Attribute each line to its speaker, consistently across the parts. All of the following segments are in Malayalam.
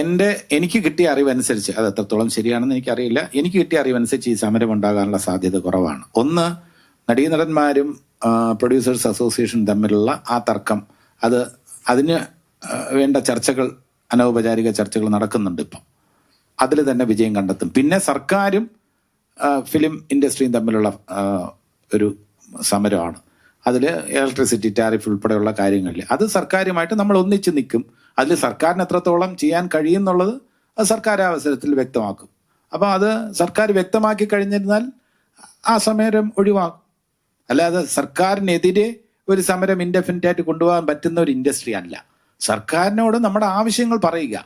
Speaker 1: എന്റെ എനിക്ക് കിട്ടിയ അറിവനുസരിച്ച് അത് എത്രത്തോളം ശരിയാണെന്ന് എനിക്കറിയില്ല. എനിക്ക് കിട്ടിയ അറിവനുസരിച്ച് ഈ സമരം ഉണ്ടാകാനുള്ള സാധ്യത കുറവാണ്. ഒന്ന് നടീനടന്മാരും പ്രൊഡ്യൂസേഴ്സ് അസോസിയേഷൻ തമ്മിലുള്ള ആ തർക്കം. അത് അതിന് വേണ്ട ചർച്ചകൾ അനൗപചാരിക ചർച്ചകൾ നടക്കുന്നുണ്ട് ഇപ്പം. അതിൽ തന്നെ വിജയം കണ്ടെത്തും. പിന്നെ സർക്കാരും ഫിലിം ഇൻഡസ്ട്രിയും തമ്മിലുള്ള ഒരു സമരമാണ്. അതിൽ ഇലക്ട്രിസിറ്റി ടാരിഫ് ഉൾപ്പെടെയുള്ള കാര്യങ്ങളിൽ അത് സർക്കാരുമായിട്ട് നമ്മൾ ഒന്നിച്ച് നിൽക്കും. അതിൽ സർക്കാരിന് എത്രത്തോളം ചെയ്യാൻ കഴിയുന്നുള്ളത് അത് സർക്കാർ അവസരത്തിൽ വ്യക്തമാക്കും. അപ്പോൾ അത് സർക്കാർ വ്യക്തമാക്കി കഴിഞ്ഞിരുന്നാൽ ആ സമരം ഒഴിവാക്കും അല്ലാതെ സർക്കാരിനെതിരെ ഒരു സമരം ഇൻഡെഫിനറ്റായിട്ട് കൊണ്ടുപോകാൻ പറ്റുന്ന ഒരു ഇൻഡസ്ട്രി അല്ല. സർക്കാരിനോട് നമ്മുടെ ആവശ്യങ്ങൾ പറയുക.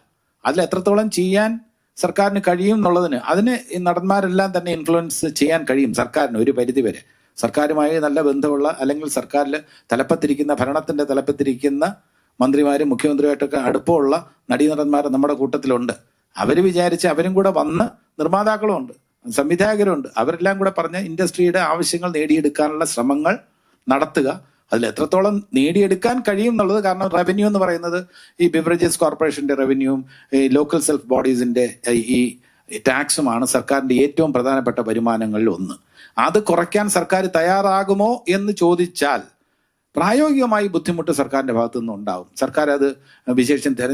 Speaker 1: അതിൽ എത്രത്തോളം ചെയ്യാൻ സർക്കാരിന് കഴിയും എന്നുള്ളതിന് അതിന് ഈ നടന്മാരെല്ലാം തന്നെ ഇൻഫ്ലുവൻസ് ചെയ്യാൻ കഴിയും സർക്കാരിന് ഒരു പരിധി വരെ സർക്കാരുമായി നല്ല ബന്ധമുള്ള അല്ലെങ്കിൽ സർക്കാരിൽ തലപ്പത്തിരിക്കുന്ന ഭരണത്തിന്റെ തലപ്പത്തിരിക്കുന്ന മന്ത്രിമാരും മുഖ്യമന്ത്രിയുമായിട്ടൊക്കെ അടുപ്പമുള്ള നടീനടന്മാർ നമ്മുടെ കൂട്ടത്തിലുണ്ട്. അവർ വിചാരിച്ച് അവരും കൂടെ വന്ന് നിർമ്മാതാക്കളും ഉണ്ട് സംവിധായകരുണ്ട് അവരെല്ലാം കൂടെ പറഞ്ഞ് ഇൻഡസ്ട്രിയുടെ ആവശ്യങ്ങൾ നേടിയെടുക്കാനുള്ള ശ്രമങ്ങൾ നടത്തുക. അതിൽ എത്രത്തോളം നേടിയെടുക്കാൻ കഴിയും എന്നുള്ളത് കാരണം റവന്യൂ എന്ന് പറയുന്നത് ഈ ബിവറേജസ് കോർപ്പറേഷന്റെ റവന്യൂവും ഈ ലോക്കൽ സെൽഫ് ബോഡീസിന്റെ ഈ ടാക്സുമാണ് സർക്കാരിന്റെ ഏറ്റവും പ്രധാനപ്പെട്ട വരുമാനങ്ങളിൽ ഒന്ന്. അത് കുറയ്ക്കാൻ സർക്കാർ തയ്യാറാകുമോ എന്ന് ചോദിച്ചാൽ പ്രായോഗികമായി ബുദ്ധിമുട്ട് സർക്കാരിന്റെ ഭാഗത്തു നിന്ന് ഉണ്ടാവും. സർക്കാർ അത് വിശേഷം തെര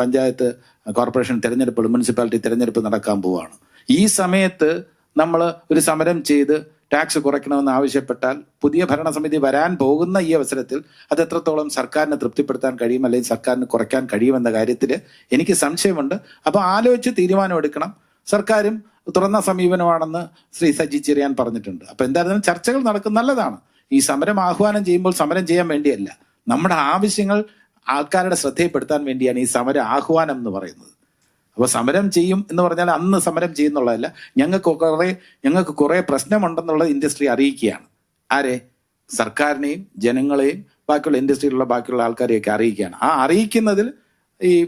Speaker 1: പഞ്ചായത്ത് കോർപ്പറേഷൻ തിരഞ്ഞെടുപ്പ് മുനിസിപ്പാലിറ്റി തിരഞ്ഞെടുപ്പ് നടക്കാൻ പോവുകയാണ് ഈ സമയത്ത് നമ്മൾ ഒരു സമരം ചെയ്ത് ടാക്സ് കുറയ്ക്കണമെന്ന് ആവശ്യപ്പെട്ടാൽ പുതിയ ഭരണസമിതി വരാൻ പോകുന്ന ഈ അവസരത്തിൽ അത് എത്രത്തോളം സർക്കാരിനെ തൃപ്തിപ്പെടുത്താൻ കഴിയും അല്ലെങ്കിൽ സർക്കാരിന് കുറയ്ക്കാൻ കഴിയുമെന്ന കാര്യത്തിൽ എനിക്ക് സംശയമുണ്ട്. അപ്പോൾ ആലോചിച്ച് തീരുമാനമെടുക്കണം. സർക്കാരും തുറന്ന സമീപനമാണെന്ന് ശ്രീ സജി ചെറിയാൻ പറഞ്ഞിട്ടുണ്ട്. അപ്പോൾ എന്തായിരുന്നാലും ചർച്ചകൾ നടക്കുന്ന നല്ലതാണ്. ഈ സമരം ആഹ്വാനം ചെയ്യുമ്പോൾ സമരം ചെയ്യാൻ വേണ്ടിയല്ല. നമ്മുടെ ആവശ്യങ്ങൾ ആൾക്കാരുടെ ശ്രദ്ധയിൽപ്പെടുത്താൻ വേണ്ടിയാണ് ഈ സമര ആഹ്വാനം എന്ന് പറയുന്നത്. അപ്പോൾ സമരം ചെയ്യും എന്ന് പറഞ്ഞാൽ അന്ന് സമരം ചെയ്യുന്നുള്ളതല്ല. ഞങ്ങൾക്ക് കുറേ ഞങ്ങൾക്ക് കുറേ പ്രശ്നമുണ്ടെന്നുള്ളത് ഇൻഡസ്ട്രി അറിയിക്കുകയാണ്. ആരെ? സർക്കാരിനെയും ജനങ്ങളെയും ബാക്കിയുള്ള ഇൻഡസ്ട്രിയിലുള്ള ബാക്കിയുള്ള ആൾക്കാരെയൊക്കെ അറിയിക്കുകയാണ്. ആ അറിയിക്കുന്നതിൽ ഈ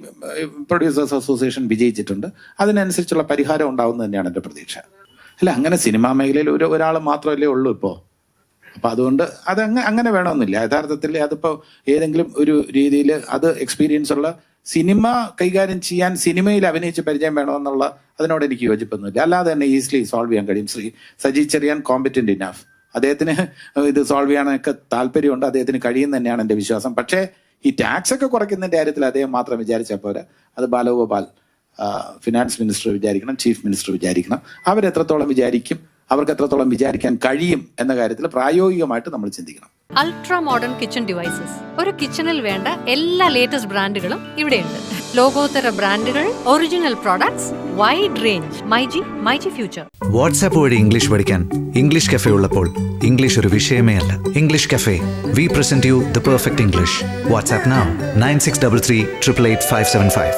Speaker 1: പ്രൊഡ്യൂസേഴ്സ് അസോസിയേഷൻ വിജയിച്ചിട്ടുണ്ട്. അതിനനുസരിച്ചുള്ള പരിഹാരം ഉണ്ടാവും തന്നെയാണ് എന്റെ പ്രതീക്ഷ. അല്ല അങ്ങനെ സിനിമാ മേഖലയിൽ ഒരു ഒരാൾ മാത്രമല്ലേ ഉള്ളൂ ഇപ്പോൾ. അപ്പൊ അതുകൊണ്ട് അത് അങ്ങ അങ്ങനെ വേണമെന്നില്ല. യഥാർത്ഥത്തിൽ അതിപ്പോൾ ഏതെങ്കിലും ഒരു രീതിയിൽ അത് എക്സ്പീരിയൻസ് ഉള്ള സിനിമ കൈകാര്യം ചെയ്യാൻ സിനിമയിൽ അഭിനയിച്ച് പരിചയം വേണമെന്നുള്ള അതിനോട് എനിക്ക് യോജിപ്പൊന്നുമില്ല. അല്ലാതെ തന്നെ ഈസിലി സോൾവ് ചെയ്യാൻ കഴിയും. ശ്രീ സജി ചെറിയാൻ കോമ്പറ്റന്റ് ഇനാഫ് അദ്ദേഹത്തിന് ഇത് സോൾവ് ചെയ്യാനൊക്കെ താല്പര്യമുണ്ട്. അദ്ദേഹത്തിന് കഴിയും തന്നെയാണ് എന്റെ വിശ്വാസം. പക്ഷേ ഈ ടാക്സ് ഒക്കെ കുറയ്ക്കുന്നതിന്റെ കാര്യത്തിൽ അദ്ദേഹം മാത്രം വിചാരിച്ചാൽ പോരാ. അത് ബാലഗോപാൽ ഫിനാൻസ് മിനിസ്റ്റർ വിചാരിക്കണം ചീഫ് മിനിസ്റ്റർ വിചാരിക്കണം. അവരെത്രത്തോളം വിചാരിക്കും അവർക്ക് എത്രത്തോളം വിചാരിക്കാൻ കഴിയും എന്ന കാര്യത്തിൽ പ്രായോഗികമായിട്ട് നമ്മൾ ചിന്തിക്കണം.
Speaker 2: അൾട്രാ മോഡേൺ കിച്ചൺ ഡിവൈസസ് ഒരു കിച്ചണിൽ വേണ്ട എല്ലാ ലേറ്റസ്റ്റ് ബ്രാൻഡുകളും ഇവിടെയുണ്ട്. ലോകോത്തര ബ്രാൻഡുകൾ original products wide range myG myG future
Speaker 3: WhatsApp വഴി ഇംഗ്ലീഷ് പഠിക്കാൻ ഇംഗ്ലീഷ് കഫേ ഉള്ളപ്പോൾ ഇംഗ്ലീഷ് ഒരു വിഷയമേ അല്ല. English cafe we present you the perfect English WhatsApp nine six double three triple eight five seven five